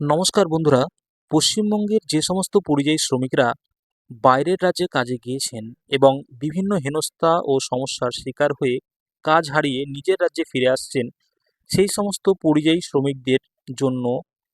নমস্কার বন্ধুরা। পশ্চিমবঙ্গের যে সমস্ত পরিযায়ী শ্রমিকরা বাইরের রাজ্যে কাজে গিয়েছেন এবং বিভিন্ন হেনস্থা ও সমস্যার শিকার হয়ে কাজ হারিয়ে নিজের রাজ্যে ফিরে আসছেন, সেই সমস্ত পরিযায়ী শ্রমিকদের জন্য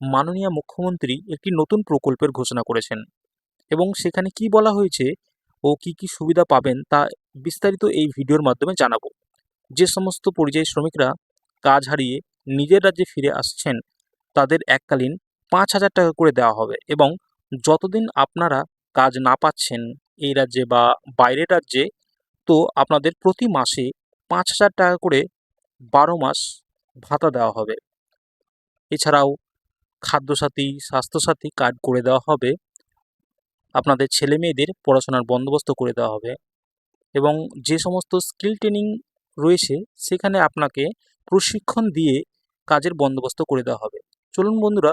মাননীয় মুখ্যমন্ত্রী একটি নতুন প্রকল্পের ঘোষণা করেছেন এবং সেখানে কি বলা হয়েছে ও কি কি সুবিধা পাবেন তা বিস্তারিত এই ভিডিওর মাধ্যমে জানাব। যে সমস্ত পরিযায়ী শ্রমিকরা কাজ হারিয়ে নিজের রাজ্যে ফিরে আসছেন, তাদের এককালীন পাঁচ হাজার টাকা করে দেওয়া হবে এবং যতদিন আপনারা কাজ না পাচ্ছেন এই রাজ্যে বা বাইরের রাজ্যে, তো আপনাদের প্রতি মাসে পাঁচ হাজার টাকা করে বারো মাস ভাতা দেওয়া হবে। এছাড়াও খাদ্যসাথী, স্বাস্থ্যসাথী কার্ড করে দেওয়া হবে। আপনাদের ছেলে মেয়েদের পড়াশোনার বন্দোবস্ত করে দেওয়া হবে এবং যে সমস্ত স্কিল ট্রেনিং রয়েছে সেখানে আপনাকে প্রশিক্ষণ দিয়ে কাজের বন্দোবস্ত করে দেওয়া হবে। চলুন বন্ধুরা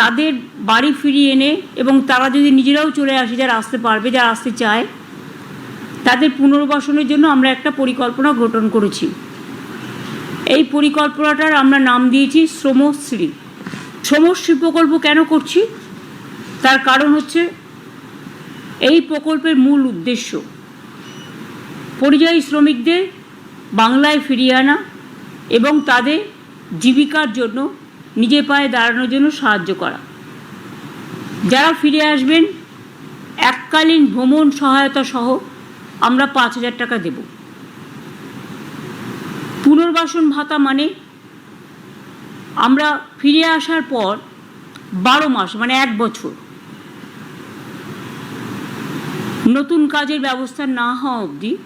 তাদের বাড়ি ফিরিয়ে এনে এবং তারা যদি নিজেরাও চলে আসে, যারা আসতে পারবে, যারা আসতে চায়, তাদের পুনর্বাসনের জন্য আমরা একটা পরিকল্পনা গঠন করেছি। এই পরিকল্পনাটার আমরা নাম দিয়েছি শ্রমশ্রী। শ্রমশ্রী প্রকল্প কেন করছি? তার কারণ হচ্ছে এই প্রকল্পের মূল উদ্দেশ্য। পরিযায়ী শ্রমিকদের বাংলায় ফিরিয়ে আনা এবং তাদের জীবিকার জন্য নিজে পায়ে দাঁড়ানোর জন্য সাহায্য করা। যারা ফিরে আসবেন, এককালীন ভ্রমণ সহায়তা সহ আমরা পাঁচ হাজার টাকা দেব। পুনর্বাসন ভাতা মানে আমরা ফিরে আসার পর বারো মাস মানে এক বছর। নতুন কাজের ব্যবস্থা না হওয়া অবধি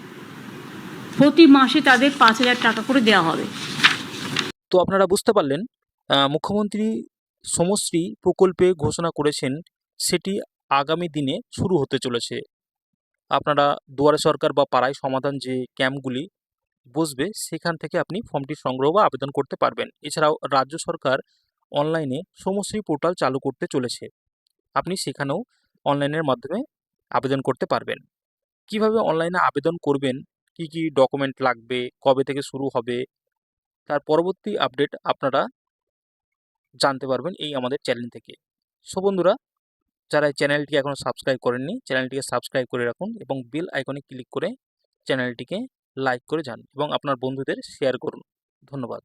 প্রতি মাসে তাদের পাঁচ হাজার টাকা করে দেওয়া হবে। তো আপনারা বুঝতে পারলেন মুখ্যমন্ত্রী সমশ্রী প্রকল্পে ঘোষণা করেছেন সেটি আগামী দিনে শুরু হতে চলেছে। আপনারা দুয়ারে সরকার বা পাড়ায় সমাধান যে ক্যাম্পগুলি বসবে, সেখান থেকে আপনি ফর্মটি সংগ্রহ বা আবেদন করতে পারবেন। এছাড়াও রাজ্য সরকার অনলাইনে সমশ্রী পোর্টাল চালু করতে চলেছে। আপনি সেখানেও অনলাইনের মাধ্যমে আবেদন করতে পারবেন। কীভাবে অনলাইনে আবেদন করবেন? কি কি ডকুমেন্ট লাগবে? কবে থেকে শুরু হবে? তার পরবর্তী আপডেট আপনারা জানতে পারবেন এই আমাদের চ্যানেল থেকে। সো বন্ধুরা, যারা এই চ্যানেলটি এখনও সাবস্ক্রাইব করেননি চ্যানেলটিকে সাবস্ক্রাইব করে রাখুন এবং বেল আইকনে ক্লিক করে চ্যানেলটিকে লাইক করে যান এবং আপনার বন্ধুদের শেয়ার করুন। ধন্যবাদ।